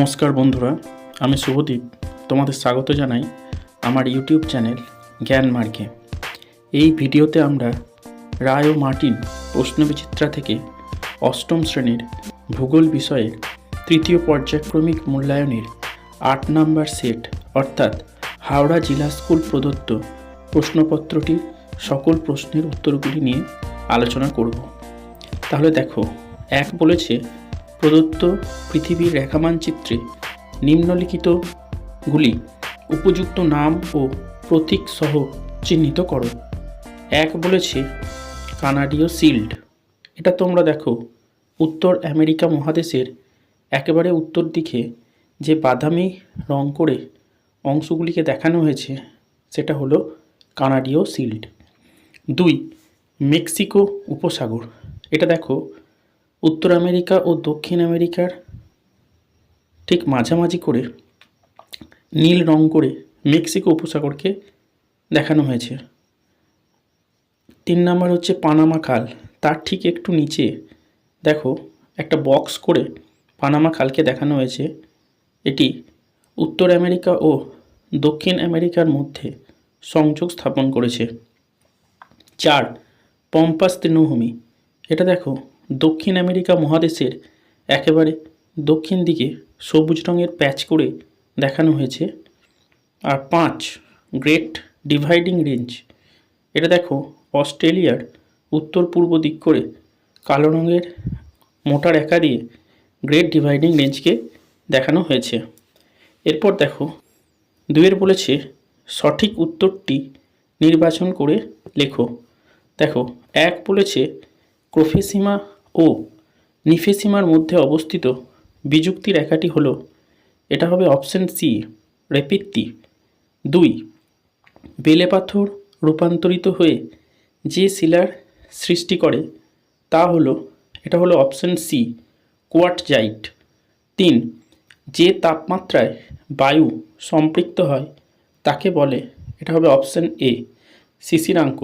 নমস্কার বন্ধুরা, আমি শুভদীপ। তোমাদের স্বাগত জানাই আমার ইউটিউব চ্যানেল জ্ঞান মার্গে। এই ভিডিওতে আমরা রায় ও মার্টিন প্রশ্নবিচিত্রা থেকে অষ্টম শ্রেণির ভূগোল বিষয়ের তৃতীয় পর্যায়ক্রমিক মূল্যায়নের আট নাম্বার সেট, অর্থাৎ হাওড়া জেলা স্কুল প্রদত্ত প্রশ্নপত্রটির সকল প্রশ্নের উত্তরগুলি নিয়ে আলোচনা করব। তাহলে দেখো, এক বলেছে প্রদত্ত পৃথিবীর রেখামানচিত্রে নিম্নলিখিতগুলি উপযুক্ত নাম ও প্রতীক সহ চিহ্নিত করো এক বলেছে কানাডীয় শিল্ড। এটা তোমরা দেখো, উত্তর আমেরিকা মহাদেশের একেবারে উত্তর দিকে যে বাদামি রং করে অংশগুলিকে দেখানো হয়েছে, সেটা হলো কানাডীয় শিল্ড। দুই, মেক্সিকো উপসাগর। এটা দেখো উত্তর আমেরিকা ও দক্ষিণ আমেরিকার ঠিক মাঝামাঝি করে নীল রং করে মেক্সিকো উপসাগরকে দেখানো হয়েছে। তিন নাম্বার হচ্ছে পানামা খাল। তার ঠিক একটু নিচে দেখো একটা বক্স করে পানামা খালকে দেখানো হয়েছে। এটি উত্তর আমেরিকা ও দক্ষিণ আমেরিকার মধ্যে সংযোগ স্থাপন করেছে। চার, পম্পাস তৃণভূমি এটা দেখো দক্ষিণ আমেরিকা মহাদেশের একেবারে দক্ষিণ দিকে সবুজ রঙের প্যাচ করে দেখানো হয়েছে। আর পাঁচ গ্রেট ডিভাইডিং রেঞ্জ এটা দেখো, অস্ট্রেলিয়ার উত্তর পূর্ব দিক করে কালো রঙের মোটা রেখা দিয়ে গ্রেট ডিভাইডিং রেঞ্জকে দেখানো হয়েছে। এরপর দেখো দুয়ের বলেছে সঠিক উত্তরটি নির্বাচন করে লেখো। দেখো, এক বলেছে ক্রোফেসিমা ও, নিফেসিমার মধ্যে অবস্থিত বিযুক্তি রেখাটি হলো, এটা হবে অপশন সি, রেপিত্তি। দুই, বেলে পাথর রূপান্তরিত হয়ে যে শিলার সৃষ্টি করে, তা হলো, এটা হলো অপশন সি কোয়াটজাইট তিন, যে তাপমাত্রায় বায়ু সম্পৃক্ত হয়, তাকে বলে, এটা হবে অপশন এ শিশিরাঙ্ক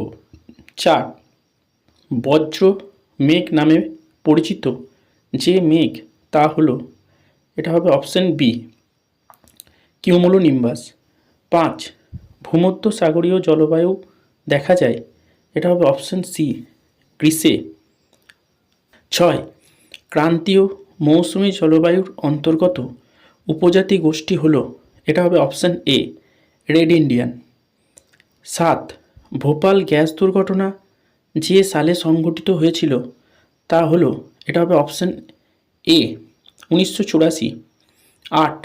চার, বজ্র মেঘ নামে পরিচিত যে মেঘ, তা হলো, এটা হবে অপশান বি কিউমলো নিম্বাস পাঁচ, ভূমধ্য সাগরীয় জলবায়ু দেখা যায়, এটা হবে অপশান সি গ্রীষে ছয়, ক্রান্তীয় মৌসুমী জলবায়ুর অন্তর্গত উপজাতি গোষ্ঠী হলো, এটা হবে অপশান এ রেড ইন্ডিয়ান সাত, ভোপাল গ্যাস দুর্ঘটনা, যে সালে সংঘটিত হয়েছিল তা হলো, এটা হবে অপশন এ উনিশশো চুরাশি। আট,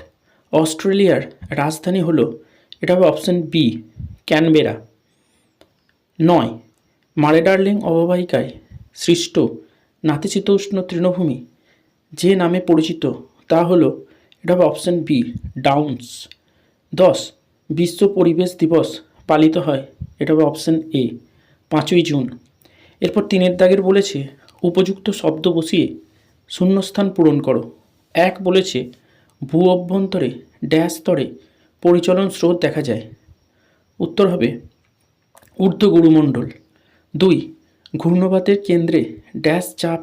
অস্ট্রেলিয়ার রাজধানী হলো, এটা হবে অপশন বি ক্যানবেরা। নয়, মারে ডার্লিং অববাহিকায় সৃষ্ট নাতিশীতোষ্ণ তৃণভূমি, যে নামে পরিচিত, তা হলো, এটা হবে অপশন বি ডাউন্স। দশ, বিশ্ব পরিবেশ দিবস পালিত হয়, এটা হবে অপশন এ পাঁচই জুন। এরপর তিনের দাগের বলেছে উপযুক্ত শব্দ বসিয়ে শূন্যস্থান পূরণ করো। এক বলেছে, ভূ অভ্যন্তরে, ড্যাশ স্তরে পরিচলন স্রোত দেখা যায়। উত্তর হবে, ঊর্ধ্ব গুরুমণ্ডল। দুই ঘূর্ণবাতের কেন্দ্রে ড্যাশ চাপ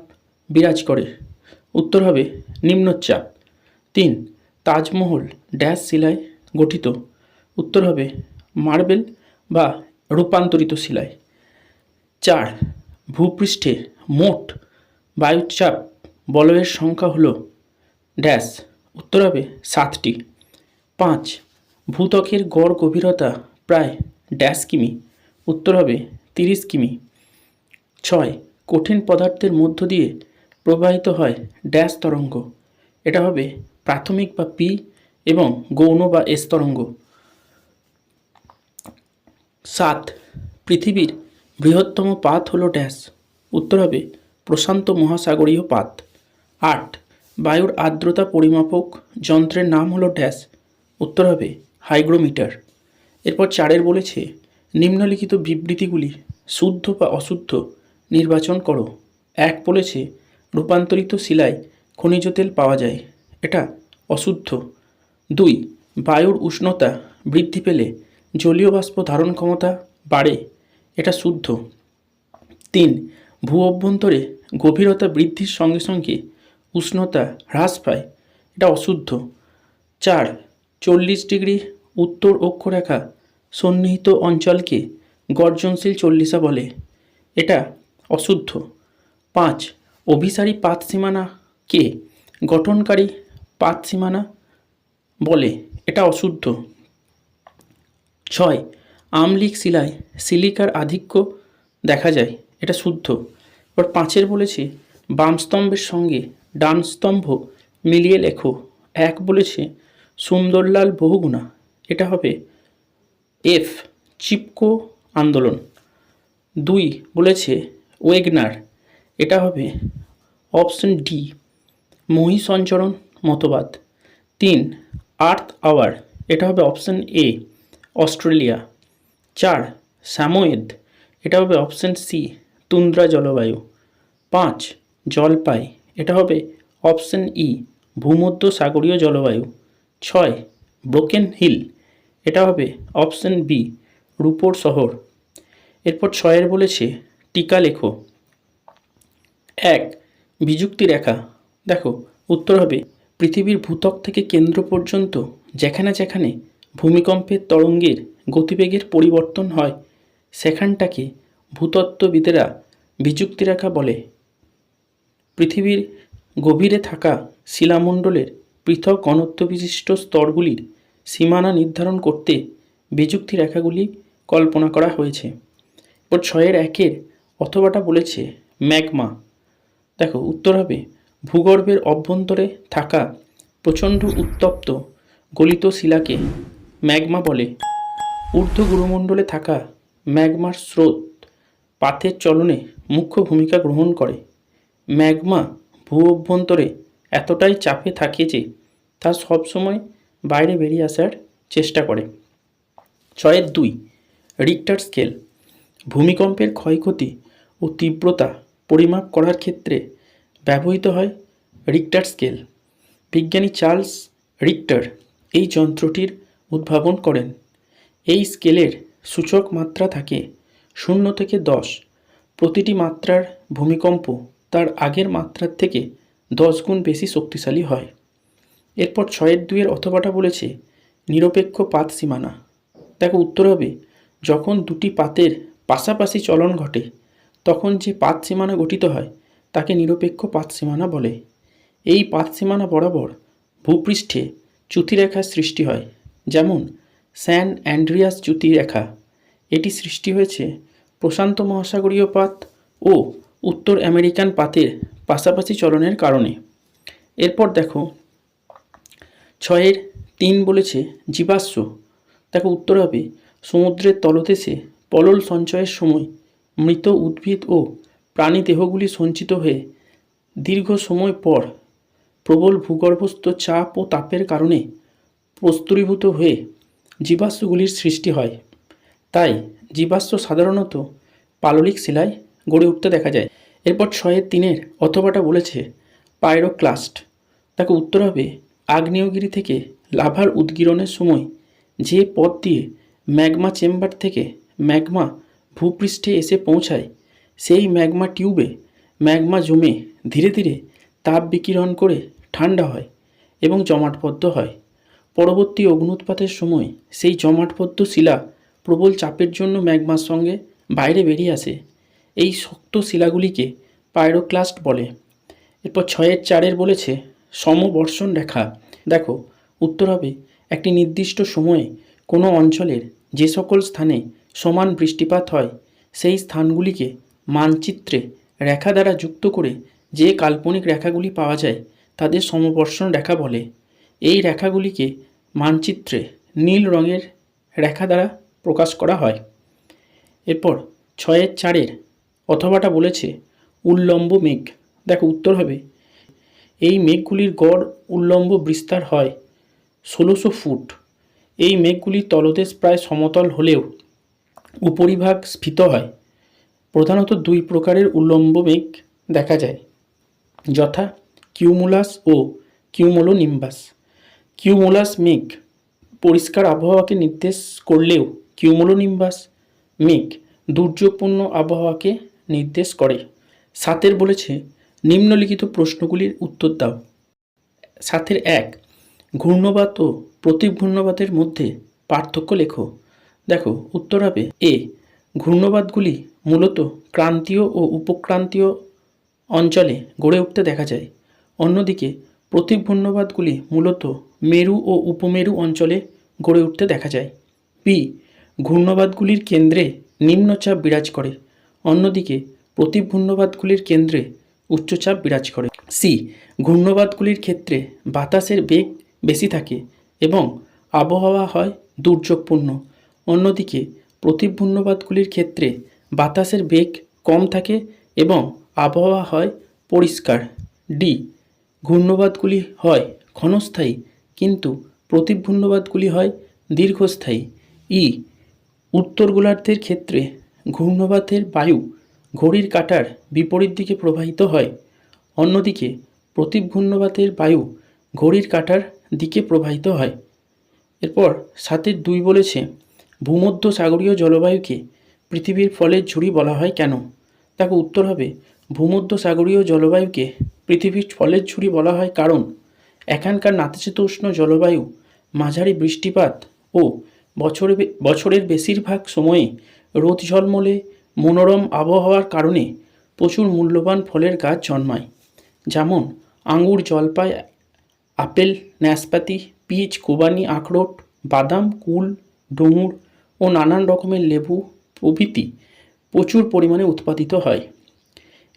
বিরাজ করে। উত্তর হবে, নিম্নচাপ। তিন, তাজমহল ড্যাশ শিলায় গঠিত। উত্তর হবে, মার্বেল বা রূপান্তরিত শিলায়। চার ভূপৃষ্ঠে মোট বায়ুচাপ বলয়ের সংখ্যা হলো ড্যাশ, উত্তর হবে সাতটি। পাঁচ, ভূত্বকের গড় গভীরতা প্রায় ড্যাশ কিমি, উত্তর হবে তিরিশ কিমি। ছয়, কঠিন পদার্থের মধ্য দিয়ে প্রবাহিত হয় ড্যাশ তরঙ্গ। এটা হবে প্রাথমিক বা পি এবং গৌণ বা এস তরঙ্গ। সাত, পৃথিবীর বৃহত্তম পাত হল ড্যাশ। উত্তর হবে প্রশান্ত মহাসাগরীয় পাত। আট, বায়ুর আর্দ্রতা পরিমাপক যন্ত্রের নাম হলো ড্যাশ। উত্তর হবে হাইগ্রোমিটার। এরপর চারের বলেছে, নিম্নলিখিত বিবৃতিগুলি শুদ্ধ বা অশুদ্ধ নির্বাচন করো। এক বলেছে, রূপান্তরিত শিলায় খনিজ তেল পাওয়া যায়। এটা অশুদ্ধ। দুই, বায়ুর উষ্ণতা বৃদ্ধি পেলে জলীয় বাষ্প ধারণ ক্ষমতা বাড়ে। এটা শুদ্ধ। তিন, ভূ অভ্যন্তরে গভীরতা বৃদ্ধির সঙ্গে সঙ্গে উষ্ণতা হ্রাস পায়, এটা অশুদ্ধ। চার, চল্লিশ ডিগ্রি উত্তর অক্ষরেখা সন্নিহিত অঞ্চলকে গর্জনশীল চল্লিশা বলে, এটা অশুদ্ধ। পাঁচ, অভিসারী পাত সীমানাকে গঠনকারী পাত সীমানা বলে, এটা অশুদ্ধ। ছয় আমলিক শিলায় সিলিকার আধিক্য দেখা যায়, এটা শুদ্ধ। এবার পাঁচের বলেছে, বাম স্তম্ভের সঙ্গে ডান স্তম্ভ মিলিয়ে লেখো। এক বলেছে, সুন্দরলাল বহুগুণা, এটা হবে এফ, চিপকো আন্দোলন। দুই বলেছে, ওয়েগনার, এটা হবে অপশন ডি মহি সঞ্চরণ মতবাদ। তিন, আর্থ আওয়ার, এটা হবে অপশন এ, অস্ট্রেলিয়া। চার স্যামোয়েদ এটা হবে অপশন সি, তুন্দ্রা জলবায়ু। পাঁচ, জলপাই। এটা হবে অপশন ই, ভূমধ্য সাগরীয় জলবায়ু। ছয়, ব্রোকেন হিল। এটা হবে অপশন বি, রূপোর শহর। এরপর ছয়ের বলেছে, টিকা লেখো। এক, বিযুক্তি রেখা। দেখো, উত্তর হবে পৃথিবীর ভূতক থেকে কেন্দ্র পর্যন্ত যেখানে যেখানে ভূমিকম্পের তরঙ্গের গতিবেগের পরিবর্তন হয়। সেখানটাকে ভূতত্ত্ববিদেরা বিযুক্তি রেখা বলে। পৃথিবীর গভীরে থাকা শিলামণ্ডলের পৃথক ঘনত্ব বিশিষ্ট স্তরগুলির সীমানা নির্ধারণ করতে বিযুক্তি রেখাগুলি কল্পনা করা হয়েছে। এরপর ছয়ের একের অথবাটা বলেছে ম্যাগমা। দেখো, উত্তর হবে, ভূগর্ভের অভ্যন্তরে থাকা প্রচণ্ড উত্তপ্ত গলিত শিলাকে ম্যাগমা বলে। ঊর্ধ্ব গুরুমণ্ডলে থাকা ম্যাগমার স্রোত পাথের চলনে মুখ্য ভূমিকা গ্রহণ করে। ম্যাগমা ভূ অভ্যন্তরে এতটাই চাপে থাকে যে তা সবসময় বাইরে বেরিয়ে আসার চেষ্টা করে। ছয়ের দুই রিক্টার স্কেল ভূমিকম্পের ক্ষয়ক্ষতি ও তীব্রতা পরিমাপ করার ক্ষেত্রে ব্যবহৃত হয় রিক্টার স্কেল বিজ্ঞানী চার্লস রিক্টার এই যন্ত্রটির উদ্ভাবন করেন। এই স্কেলের সূচক মাত্রা থাকে শূন্য থেকে দশ। প্রতিটি মাত্রার ভূমিকম্প তার আগের মাত্রার থেকে দশ গুণ বেশি শক্তিশালী হয়। এরপর ছয়ের দুইয়ের অথবাটা বলেছে, নিরপেক্ষ পাত সীমানা। দেখো, উত্তর হবে, যখন দুটি পাতের পাশাপাশি চলন ঘটে, তখন যে পাত সীমানা গঠিত হয়, তাকে নিরপেক্ষ পাত সীমানা বলে। এই পাত সীমানা বরাবর ভূপৃষ্ঠে চ্যুতিরেখার সৃষ্টি হয়। যেমন, স্যান অ্যান্ড্রিয়াস চ্যুতিরেখা এটি সৃষ্টি হয়েছে প্রশান্ত মহাসাগরীয় পাত ও উত্তর আমেরিকান পাতের পাশাপাশি চলনের কারণে। এরপর দেখো, ছয়ের তিন বলেছে জীবাশ্ম। দেখো উত্তর হবে, সমুদ্রের তলদেশে পলল সঞ্চয়ের সময় মৃত উদ্ভিদ ও প্রাণী দেহগুলি সঞ্চিত হয়ে দীর্ঘ সময় পর প্রবল ভূগর্ভস্থ চাপ ও তাপের কারণে প্রস্তুরীভূত হয়ে জীবাশ্মগুলির সৃষ্টি হয়। তাই জীবাশ্ম সাধারণত পাললিক শিলায় গড়ে উঠতে দেখা যায়। এরপর ছয়ের তিনের অথবাটা বলেছে পাইরোক্লাস্ট। তাকে উত্তর হবে আগ্নেয়গিরি থেকে লাভার উদ্গীরণের সময় যে পথ দিয়ে ম্যাগমা চেম্বার থেকে ম্যাগমা ভূপৃষ্ঠে এসে পৌঁছায়, সেই ম্যাগমা টিউবে ম্যাগমা জমে ধীরে ধীরে তাপ বিকিরণ করে ঠান্ডা হয় এবং জমাটবদ্ধ হয়। পরবর্তী অগ্নুৎপাতের সময় সেই জমাটবদ্ধ শিলা প্রবল চাপের জন্য ম্যাগমার সঙ্গে বাইরে বেরিয়ে আসে। এই শক্ত শিলাগুলিকে পাইরোক্লাস্ট বলে। এরপর ছয়ের চারের বলেছে, সমবর্ষণ রেখা। দেখো, উত্তর হবে, একটি নির্দিষ্ট সময়ে কোনো অঞ্চলের যে সকল স্থানে সমান বৃষ্টিপাত হয়, সেই স্থানগুলিকে মানচিত্রে রেখা দ্বারা যুক্ত করে যে কাল্পনিক রেখাগুলি পাওয়া যায়, তাদের সমবর্ষণ রেখা বলে। এই রেখাগুলিকে মানচিত্রে নীল রঙের রেখা দ্বারা প্রকাশ করা হয়। এরপর ছয়ের চারের অথবাটা বলেছে, উল্লম্ব মেঘ। দেখো, উত্তর হবে, এই মেঘগুলির গড় উল্লম্ব বিস্তার হয় ষোলোশো ফুট। এই মেঘগুলির তলদেশ প্রায় সমতল হলেও উপরিভাগ স্ফীত হয়। প্রধানত দুই প্রকারের উল্লম্ব মেঘ দেখা যায়, যথা কিউমুলাস ও কিউমোলোনিম্বাস। কিউমুলাস মেঘ পরিষ্কার আবহাওয়াকে নির্দেশ করলেও কিউমোলোনিম্বাস মেঘ দুর্যোগপূর্ণ আবহাওয়াকে নির্দেশ করে। সাতের বলেছে, নিম্নলিখিত প্রশ্নগুলির উত্তর দাও। সাতের এক, ঘূর্ণবাত ও প্রতীক ঘূর্ণবাতের মধ্যে পার্থক্য লেখো। দেখো, উত্তর হবে এ, ঘূর্ণবাতগুলি মূলত ক্রান্তীয় ও উপক্রান্তীয় অঞ্চলে গড়ে উঠতে দেখা যায়। অন্যদিকে প্রতীক ঘূর্ণবাতগুলি মূলত মেরু ও উপমেরু অঞ্চলে গড়ে উঠতে দেখা যায়। বি ঘূর্ণবাদগুলির কেন্দ্রে নিম্নচাপ বিরাজ করে, অন্যদিকে প্রতীক ঘূর্ণবাতগুলির কেন্দ্রে উচ্চচাপ বিরাজ করে। সি. ঘূর্ণবাদগুলির ক্ষেত্রে বাতাসের বেগ বেশি থাকে এবং আবহাওয়া হয় দুর্যোগপূর্ণ, অন্যদিকে প্রতীক ঘূর্ণবাতগুলির ক্ষেত্রে বাতাসের বেগ কম থাকে এবং আবহাওয়া হয় পরিষ্কার। ডি. ঘূর্ণবাদগুলি হয় ক্ষণস্থায়ী কিন্তু প্রতীক ঘূর্ণবাতগুলি হয় দীর্ঘস্থায়ী। ই উত্তর গোলার্ধের ক্ষেত্রে ঘূর্ণবাতের বায়ু ঘড়ির কাঁটার বিপরীত দিকে প্রবাহিত হয়। অন্যদিকে প্রতীক ঘূর্ণবাতের বায়ু ঘড়ির কাঁটার দিকে প্রবাহিত হয়। এরপর সাতের দুই বলেছে ভূমধ্য সাগরীয় জলবায়ুকে পৃথিবীর ফলের ঝুড়ি বলা হয় কেন? তাকে উত্তর হবে ভূমধ্য সাগরীয় জলবায়ুকে পৃথিবীর ফলের ঝুড়ি বলা হয় কারণ এখানকার নাতিশীতোষ্ণ জলবায়ু, মাঝারি বৃষ্টিপাত ও বছরে বছরের বেশিরভাগ সময়ে রোদ ঝলমলে মনোরম আবহাওয়ার কারণে প্রচুর মূল্যবান ফলের গাছ জন্মায়। যেমন আঙুর জলপাই, আপেল নাশপাতি পিচ, কোবানি, আখরোট, বাদাম, কুল, ডুমুর ও নানান রকমের লেবু প্রভৃতি প্রচুর পরিমাণে উৎপাদিত হয়।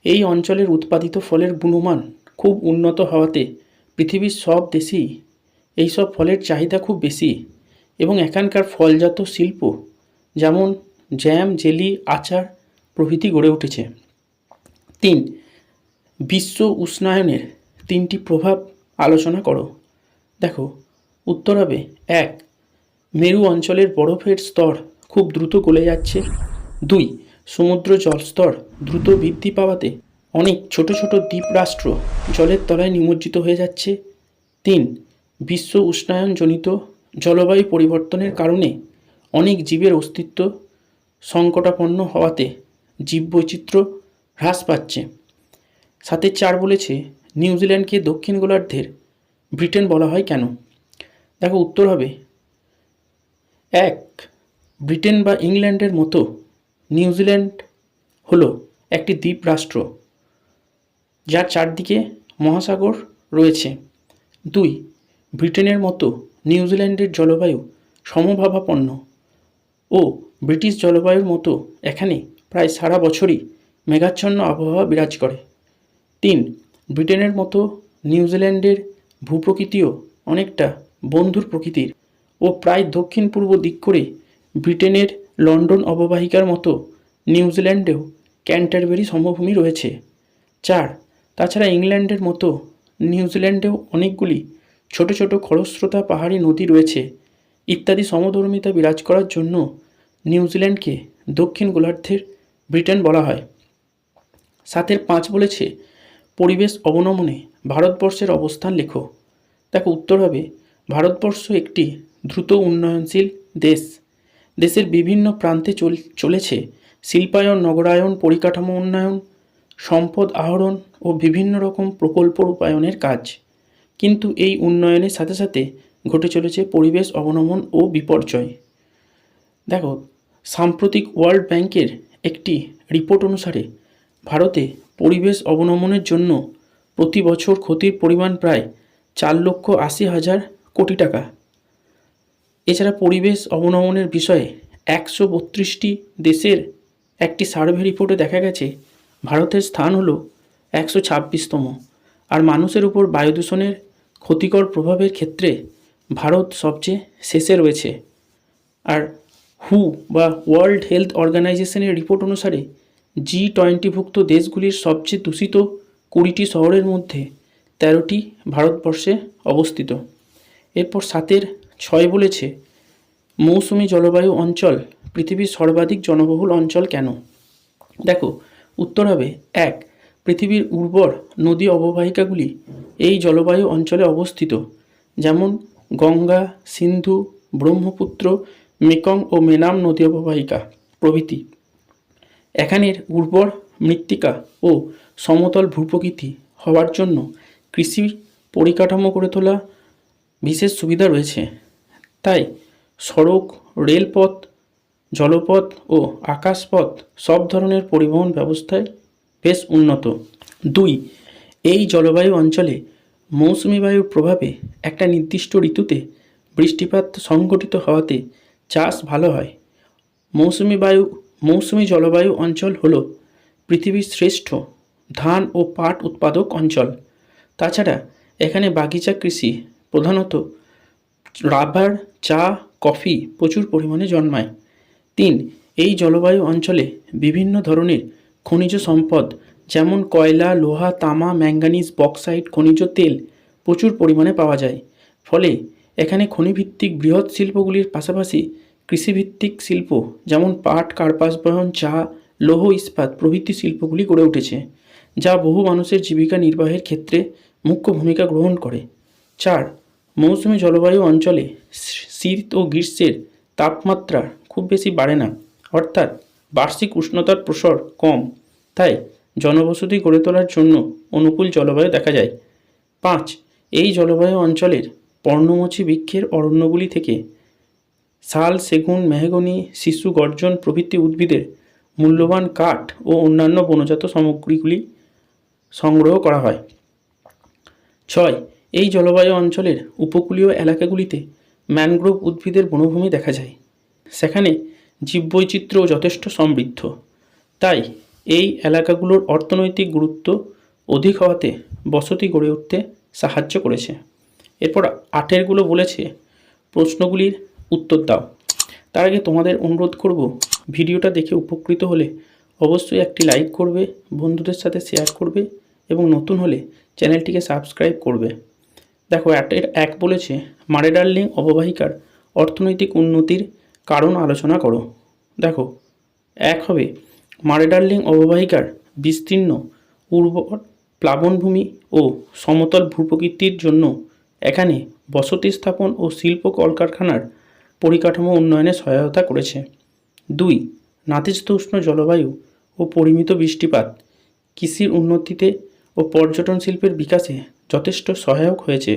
এই অঞ্চলের উৎপাদিত ফলের গুণমান খুব উন্নত হওয়াতে পৃথিবীর সব দেশেই এইসব ফলের চাহিদা খুব বেশি এবং এখানকার ফলজাত শিল্প যেমন জ্যাম, জেলি, আচার প্রভৃতি গড়ে উঠেছে। তিন, বিশ্ব উষ্ণায়নের তিনটি প্রভাব আলোচনা করো। দেখো, উত্তর হবে এক, মেরু অঞ্চলের বরফের স্তর খুব দ্রুত গলে যাচ্ছে। দুই, সমুদ্র জলস্তর দ্রুত বৃদ্ধি পাওয়াতে অনেক ছোট ছোট দ্বীপরাষ্ট্র জলের তলায় নিমজ্জিত হয়ে যাচ্ছে। তিন, বিশ্ব উষ্ণায়নজনিত জলবায়ু পরিবর্তনের কারণে অনেক জীবের অস্তিত্ব সংকটাপন্ন হওয়াতে জীববৈচিত্র্য হ্রাস পাচ্ছে। সাথে চার বলেছে, নিউজিল্যান্ডকে দক্ষিণ গোলার্ধের ব্রিটেন বলা হয় কেন? দেখো উত্তর হবে, এক, ব্রিটেন বা ইংল্যান্ডের মতো নিউজিল্যান্ড হলো একটি দ্বীপ রাষ্ট্র যার চারদিকে মহাসাগর রয়েছে। দুই, ব্রিটেনের মতো নিউজিল্যান্ডের জলবায়ু সমভাবাপন্ন ও ব্রিটিশ জলবায়ুর মতো এখানে প্রায় সারা বছরই মেঘাচ্ছন্ন আবহাওয়া বিরাজ করে। তিন, ব্রিটেনের মতো নিউজিল্যান্ডের ভূপ্রকৃতিও অনেকটা বন্ধুর প্রকৃতির ও প্রায় দক্ষিণ পূর্ব দিক করে ব্রিটেনের লন্ডন অববাহিকার মতো নিউজিল্যান্ডেও ক্যান্টারবেরি সমভূমি রয়েছে। চার তাছাড়া ইংল্যান্ডের মতো নিউজিল্যান্ডেও অনেকগুলি ছোট ছোট খরস্রোতা পাহাড়ি নদী রয়েছে। ইত্যাদি সমধর্মিতা বিরাজ করার জন্য নিউজিল্যান্ডকে দক্ষিণ গোলার্ধের ব্রিটেন বলা হয়। সাতের পাঁচ বলেছে, পরিবেশ অবনমনে ভারতবর্ষের অবস্থান লেখো। দেখো, উত্তর হবে, ভারতবর্ষ একটি দ্রুত উন্নয়নশীল দেশ। দেশের বিভিন্ন প্রান্তে চল, চলেছে শিল্পায়ন, নগরায়ন, পরিকাঠামো উন্নয়ন সম্পদ আহরণ ও বিভিন্ন রকম প্রকল্প রূপায়নের কাজ। কিন্তু এই উন্নয়নের সাথে সাথে ঘটে চলেছে পরিবেশ অবনমন ও বিপর্যয়। দেখো, সাম্প্রতিক ওয়ার্ল্ড ব্যাংকের একটি রিপোর্ট অনুসারে ভারতে পরিবেশ অবনমনের জন্য প্রতি বছর ক্ষতির পরিমাণ প্রায় চার লক্ষ আশি হাজার কোটি টাকা। এছাড়া পরিবেশ অবনমনের বিষয়ে একশো বত্রিশটি দেশের একটি সার্ভে রিপোর্টে দেখা গেছে ভারতের স্থান হলো একশো ছাব্বিশতম। আর মানুষের উপর বায়ু দূষণের ক্ষতিকর প্রভাবের ক্ষেত্রে ভারত সবচেয়ে শেষে রয়েছে। আর হু বা ওয়ার্ল্ড হেলথ অর্গানাইজেশনের রিপোর্ট অনুসারে জি টোয়েন্টিভুক্ত দেশগুলির সবচেয়ে দূষিত কুড়িটি শহরের মধ্যে তেরোটি ভারতবর্ষে অবস্থিত। এরপর সাতের ছয় বলেছে, মৌসুমি জলবায়ু অঞ্চল পৃথিবীর সর্বাধিক জনবহুল অঞ্চল কেন? দেখো উত্তর হবে এক, পৃথিবীর উর্বর নদী অববাহিকাগুলি এই জলবায়ু অঞ্চলে অবস্থিত, যেমন গঙ্গা, সিন্ধু, ব্রহ্মপুত্র, মেকং ও মেনাম নদী অববাহিকা প্রভৃতি। এখানের উর্বর মৃত্তিকা ও সমতল ভূপ্রকৃতি হওয়ার জন্য কৃষি পরিকাঠামো করে তোলা বিশেষ সুবিধা রয়েছে। তাই সড়ক, রেলপথ জলপথ ও আকাশপথ সব ধরনের পরিবহন ব্যবস্থায় বেশ উন্নত। দুই, এই জলবায়ু অঞ্চলে মৌসুমি বায়ুর প্রভাবে একটা নির্দিষ্ট ঋতুতে বৃষ্টিপাত সংঘটিত হওয়াতে চাষ ভালো হয়। মৌসুমি বায়ু, মৌসুমি জলবায়ু অঞ্চল হল পৃথিবীর শ্রেষ্ঠ ধান ও পাট উৎপাদক অঞ্চল। তাছাড়া এখানে বাগিচা কৃষি, প্রধানত রাবার, চা, কফি প্রচুর পরিমাণে জন্মায়। তিন, এই জলবায়ু অঞ্চলে বিভিন্ন ধরনের খনিজ সম্পদ, যেমন কয়লা, লোহা, তামা, ম্যাঙ্গানিজ, বক্সাইট, খনিজ তেল প্রচুর পরিমাণে পাওয়া যায়। ফলে এখানে খনিভিত্তিক বৃহৎ শিল্পগুলির পাশাপাশি কৃষিভিত্তিক শিল্প, যেমন পাট, কার্পাস বয়ন চা, লৌহ ইস্পাত প্রভৃতি শিল্পগুলি গড়ে উঠেছে, যা বহু মানুষের জীবিকা নির্বাহের ক্ষেত্রে মুখ্য ভূমিকা গ্রহণ করে। চার, মৌসুমী জলবায়ু অঞ্চলে শীত ও গ্রীষ্মের তাপমাত্রা খুব বেশি বাড়ে না। অর্থাৎ বার্ষিক উষ্ণতার প্রসর কম, তাই জনবসতি গড়ে তোলার জন্য অনুকূল জলবায়ু দেখা যায়। পাঁচ, এই জলবায়ু অঞ্চলের পর্ণমোচী বৃক্ষের অরণ্যগুলি থেকে শাল, সেগুন, মেহগনি, শিশু, গর্জন প্রভৃতি উদ্ভিদের মূল্যবান কাঠ ও অন্যান্য বনজাত সামগ্রীগুলি সংগ্রহ করা হয়। ছয়, এই জলবায়ু অঞ্চলের উপকূলীয় এলাকাগুলিতে ম্যানগ্রোভ উদ্ভিদের বনভূমি দেখা যায়। সেখানে জীববৈচিত্র্য যথেষ্ট সমৃদ্ধ। তাই এই এলাকাগুলোর অর্থনৈতিক গুরুত্ব অধিক হওয়াতে বসতি গড়ে উঠতে সাহায্য করেছে। এরপর আটেরগুলো বলেছে, প্রশ্নগুলির উত্তর দাও। তার আগে তোমাদের অনুরোধ করব, ভিডিওটা দেখে উপকৃত হলে অবশ্যই একটি লাইক করবে, বন্ধুদের সাথে শেয়ার করবে এবং নতুন হলে চ্যানেলটিকে সাবস্ক্রাইব করবে। দেখো এর এক বলেছে, মারে ডার্লিং অববাহিকার অর্থনৈতিক উন্নতির কারণ আলোচনা করো। দেখো, এক হবে মারে ডার্লিং অববাহিকার বিস্তীর্ণ উর্বর প্লাবনভূমি ও সমতল ভূপ্রকৃতির জন্য এখানে বসতি স্থাপন ও শিল্প কলকারখানার পরিকাঠামো উন্নয়নে সহায়তা করেছে। দুই, নাতিশীতোষ্ণ জলবায়ু ও পরিমিত বৃষ্টিপাত কৃষির উন্নতিতে ও পর্যটন শিল্পের বিকাশে যথেষ্ট সহায়ক হয়েছে।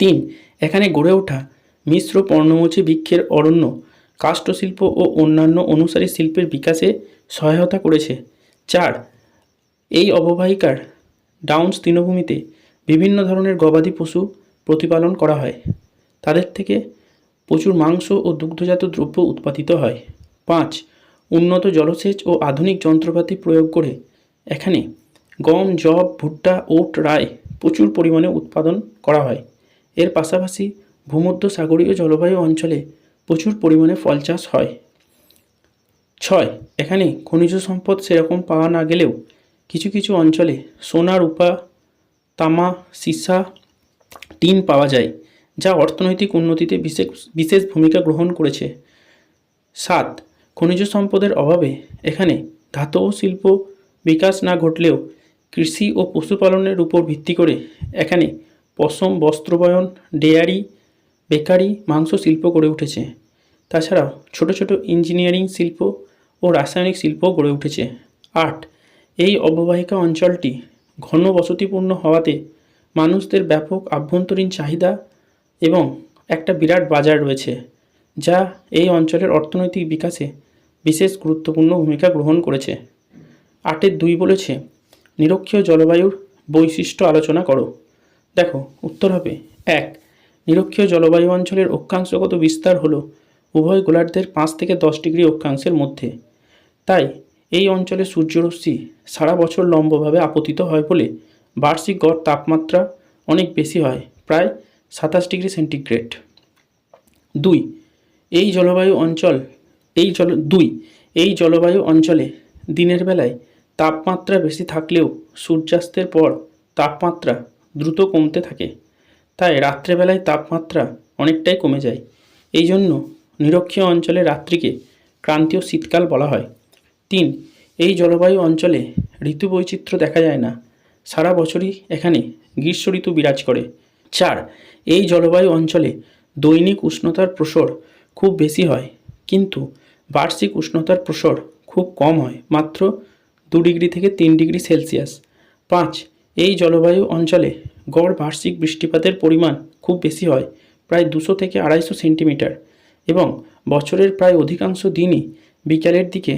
তিন, এখানে গড়ে ওঠা মিশ্র পর্ণমোচী বৃক্ষের অরণ্য কাষ্ঠশিল্প ও অন্যান্য অনুসারী শিল্পের বিকাশে সহায়তা করেছে। চার, এই অববাহিকার ডাউন্স তৃণভূমিতে বিভিন্ন ধরনের গবাদি পশু প্রতিপালন করা হয়। তাদের থেকে প্রচুর মাংস ও দুগ্ধজাত দ্রব্য উৎপাদিত হয়। পাঁচ, উন্নত জলসেচ ও আধুনিক যন্ত্রপাতি প্রয়োগ করে এখানে গম জব ভুট্টা, ওট রায় প্রচুর পরিমাণে উৎপাদন করা হয়। এর পাশাপাশি ভূমধ্য সাগরীয় জলবায়ু অঞ্চলে প্রচুর পরিমাণে ফল চাষ হয়। ছয়, এখানে খনিজ সম্পদ সেরকম পাওয়া না গেলেও কিছু কিছু অঞ্চলে সোনা রূপা তামা, সীসা, টিন পাওয়া যায়, যা অর্থনৈতিক উন্নতিতে বিশেষ বিশেষ ভূমিকা গ্রহণ করেছে। সাত, খনিজ সম্পদের অভাবে এখানে ধাতব শিল্প বিকাশ না ঘটলেও কৃষি ও পশুপালনের উপর ভিত্তি করে এখানে পশম, বস্ত্রবয়ন, ডেয়ারি বেকারি, মাংস, শিল্প গড়ে উঠেছে। তাছাড়াও ছোট ছোট ইঞ্জিনিয়ারিং শিল্প ও রাসায়নিক শিল্প গড়ে উঠেছে। আট, এই অববাহিকা অঞ্চলটি ঘন বসতিপূর্ণ হওয়াতে মানুষদের ব্যাপক আভ্যন্তরীণ চাহিদা এবং একটা বিরাট বাজার রয়েছে, যা এই অঞ্চলের অর্থনৈতিক বিকাশে বিশেষ গুরুত্বপূর্ণ ভূমিকা গ্রহণ করেছে। আটের দুই বলেছে, নিরক্ষীয় জলবায়ুর বৈশিষ্ট্য আলোচনা করো। দেখো, উত্তর হবে এক নিরক্ষীয় জলবায়ু অঞ্চলের অক্ষাংশগত বিস্তার হলো উভয় গোলার্ধের পাঁচ থেকে দশ ডিগ্রি অক্ষাংশের মধ্যে। তাই এই অঞ্চলে সূর্যরশ্মি সারা বছর লম্বভাবে আপতিত হয় বলে বার্ষিক গড় তাপমাত্রা অনেক বেশি হয়, প্রায় সাতাশ ডিগ্রি সেন্টিগ্রেড। দুই, এই জলবায়ু অঞ্চল, এই জল, দুই, এই জলবায়ু অঞ্চলে দিনের বেলায় তাপমাত্রা বেশি থাকলেও সূর্যাস্তের পর তাপমাত্রা দ্রুত কমতে থাকে। তাই রাত্রেবেলায় তাপমাত্রা অনেকটাই কমে যায়। এই জন্য নিরক্ষীয় অঞ্চলে রাত্রিকে ক্রান্তীয় শীতকাল বলা হয়। তিন, এই জলবায়ু অঞ্চলে ঋতু বৈচিত্র্য দেখা যায় না। সারা বছরই এখানে গ্রীষ্ম ঋতু বিরাজ করে। চার, এই জলবায়ু অঞ্চলে দৈনিক উষ্ণতার প্রসর খুব বেশি হয়, কিন্তু বার্ষিক উষ্ণতার প্রসর খুব কম হয়, মাত্র দু ডিগ্রি থেকে তিন ডিগ্রি সেলসিয়াস। পাঁচ এই জলবায়ু অঞ্চলে গড় বার্ষিক বৃষ্টিপাতের পরিমাণ খুব বেশি হয়, প্রায় দুশো থেকে আড়াইশো সেন্টিমিটার এবং বছরের প্রায় অধিকাংশ দিনই বিকালের দিকে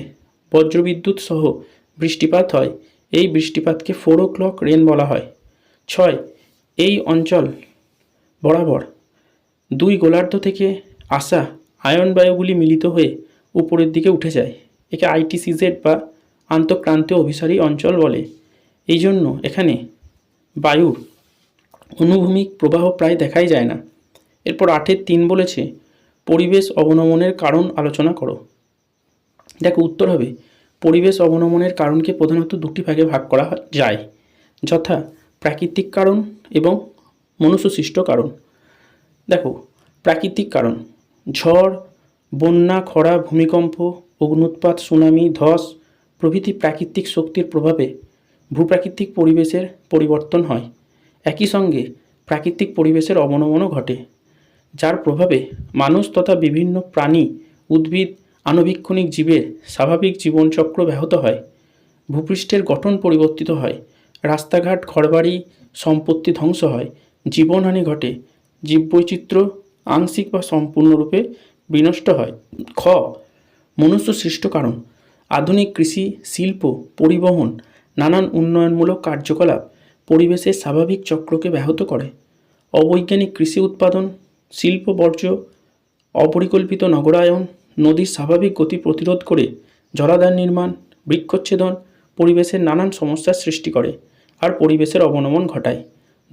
বজ্রবিদ্যুৎ সহ বৃষ্টিপাত হয়। এই বৃষ্টিপাতকে ফোর ও ক্লক রেন বলা হয়। ছয়, এই অঞ্চল বরাবর দুই গোলার্ধ থেকে আসা আয়ন বায়ুগুলি মিলিত হয়ে উপরের দিকে উঠে যায়, একে আইটিসিজেড বা আন্তঃক্রান্তীয় অভিসারী অঞ্চল বলে। এই জন্য এখানে বায়ুর অনুভূমিক প্রবাহ প্রায় দেখাই যায় না। এরপর আটের তিন বলেছে, পরিবেশ অবনমনের কারণ আলোচনা করো। দেখো, উত্তর হবে, পরিবেশ অবনমনের কারণকে প্রধানত দুটি ভাগে ভাগ করা যায়, যথা প্রাকৃতিক কারণ এবং মনুষ্যসৃষ্ট কারণ। দেখো, প্রাকৃতিক কারণ, ঝড়, বন্যা, খরা, ভূমিকম্প অগ্নুৎপাত সুনামি, ধস প্রভৃতি প্রাকৃতিক শক্তির প্রভাবে ভূপ্রাকৃতিক পরিবেশের পরিবর্তন হয়। একই সঙ্গে প্রাকৃতিক পরিবেশের অবনমনও ঘটে, যার প্রভাবে মানুষ তথা বিভিন্ন প্রাণী, উদ্ভিদ, আণুবীক্ষণিক জীবের স্বাভাবিক জীবনচক্র ব্যাহত হয়। ভূপৃষ্ঠের গঠন পরিবর্তিত হয়, রাস্তাঘাট, ঘরবাড়ি, সম্পত্তি ধ্বংস হয়, জীবনহানি ঘটে, জীববৈচিত্র্য আংশিক বা সম্পূর্ণরূপে বিনষ্ট হয়। খ, মনুষ্য সৃষ্ট কারণ, আধুনিক কৃষি, শিল্প, পরিবহন নানান উন্নয়নমূলক কার্যকলাপ পরিবেশের স্বাভাবিক চক্রকে ব্যাহত করে। অবৈজ্ঞানিক কৃষি উৎপাদন, শিল্প বর্জ্য, অপরিকল্পিত নগরায়ন, নদীর স্বাভাবিক গতি প্রতিরোধ করে জলাধার নির্মাণ, বৃক্ষচ্ছেদন পরিবেশের নানান সমস্যার সৃষ্টি করে আর পরিবেশের অবনমন ঘটায়।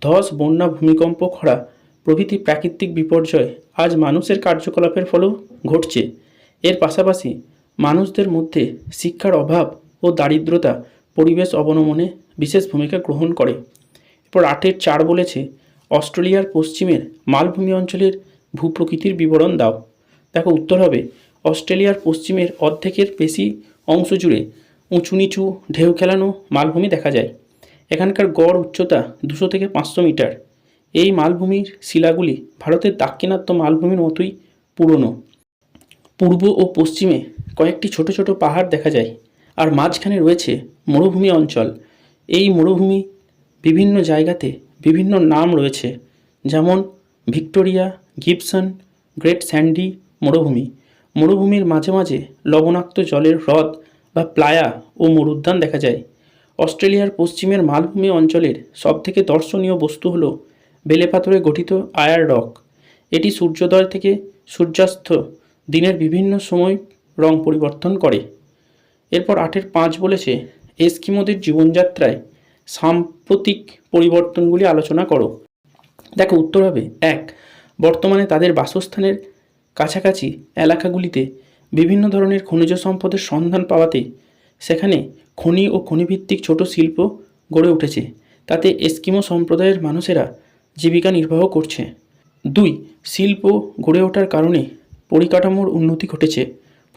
ধস, বন্যা, ভূমিকম্প, খরা প্রভৃতি প্রাকৃতিক বিপর্যয় আজ মানুষের কার্যকলাপের ফলেও ঘটছে। এর পাশাপাশি মানুষদের মধ্যে শিক্ষার অভাব ও দারিদ্রতা পরিবেশ অবনমনে বিশেষ ভূমিকা গ্রহণ করে। এরপর আটের চার বলেছে, অস্ট্রেলিয়ার পশ্চিমের মালভূমি অঞ্চলের ভূপ্রকৃতির বিবরণ দাও। দেখো, উত্তর হবে, অস্ট্রেলিয়ার পশ্চিমের অর্ধেকের বেশি অংশ জুড়ে উঁচু নিচু ঢেউ খেলানো মালভূমি দেখা যায়। এখানকার গড় উচ্চতা দুশো থেকে পাঁচশো মিটার। এই মালভূমির শিলাগুলি ভারতের দাক্ষিণাত্য মালভূমির মতোই পুরনো। পূর্ব ও পশ্চিমে কয়েকটি ছোট ছোট পাহাড় দেখা যায়। আর মাঝখানে রয়েছে মরুভূমি অঞ্চল। এই মরুভূমি বিভিন্ন জায়গাতে বিভিন্ন নাম রয়েছে, যেমন ভিক্টোরিয়া, গিবসন, গ্রেট স্যান্ডি মরুভূমি। মরুভূমির মাঝে মাঝে লবণাক্ত জলের হ্রদ বা প্লায়া ও মরুদ্যান দেখা যায়। অস্ট্রেলিয়ার পশ্চিমের মালভূমি অঞ্চলের সবথেকে দর্শনীয় বস্তু হল বেলে পাথরে গঠিত আয়ার রক। এটি সূর্যোদয় থেকে সূর্যাস্ত দিনের বিভিন্ন সময় রং পরিবর্তন করে। এরপর আটের পাঁচ বলেছে, এস্কিমোদের জীবনযাত্রায় সাম্প্রতিক পরিবর্তনগুলি আলোচনা করো। দেখো, উত্তর হবে এক, বর্তমানে তাদের বাসস্থানের কাছাকাছি এলাকাগুলিতে বিভিন্ন ধরনের খনিজ সম্পদের সন্ধান পাওয়াতে সেখানে খনি ও খনিভিত্তিক ছোট শিল্প গড়ে উঠেছে। তাতে এস্কিমো সম্প্রদায়ের মানুষেরা জীবিকা নির্বাহ করছে। দুই, শিল্প গড়ে ওঠার কারণে পরিকাঠামোর উন্নতি ঘটেছে।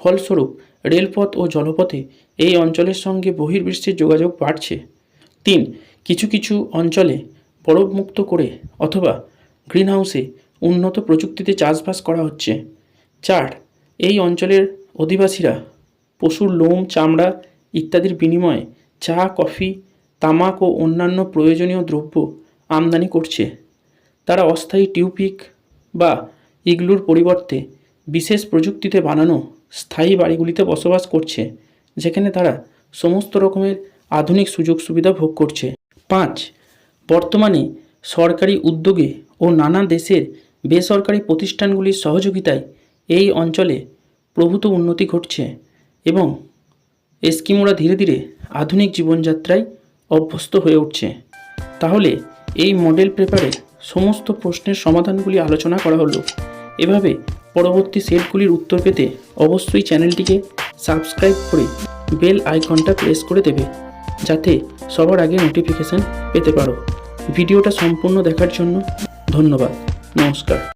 ফলস্বরূপ রেলপথ ও জলপথে এই অঞ্চলের সঙ্গে বহির্বিশ্বের যোগাযোগ বাড়ছে। তিন, কিছু কিছু অঞ্চলে বরফমুক্ত করে অথবা গ্রিনহাউসে উন্নত প্রযুক্তিতে চাষবাস করা হচ্ছে। চার, এই অঞ্চলের অধিবাসীরা পশুর লোম, চামড়া ইত্যাদির বিনিময়ে চা, কফি, তামাক ও অন্যান্য প্রয়োজনীয় দ্রব্য আমদানি করছে। তারা অস্থায়ী টিউপিক বা ইগলুর পরিবর্তে বিশেষ প্রযুক্তিতে বানানো স্থায়ী বাড়িগুলিতে বসবাস করছে, যেখানে তারা সমস্ত রকমের আধুনিক সুযোগ সুবিধা ভোগ করছে। পাঁচ, বর্তমানে সরকারি উদ্যোগে ও নানা দেশের বেসরকারি প্রতিষ্ঠানগুলির সহযোগিতায় এই অঞ্চলে প্রভূত উন্নতি ঘটছে এবং এস্কিমোরা ধীরে ধীরে আধুনিক জীবনযাত্রায় অভ্যস্ত হয়ে উঠছে। তাহলে এই মডেল পেপারে সমস্ত প্রশ্নের সমাধানগুলি আলোচনা করা হলো। এভাবে পরবর্তী সেটগুলির উত্তর পেতে অবশ্যই চ্যানেলটিকে সাবস্ক্রাইব করে বেল আইকনটা প্রেস করে দেবে, যাতে সবার আগে নোটিফিকেশান পেতে পারো। ভিডিওটা সম্পূর্ণ দেখার জন্য ধন্যবাদ। নমস্কার।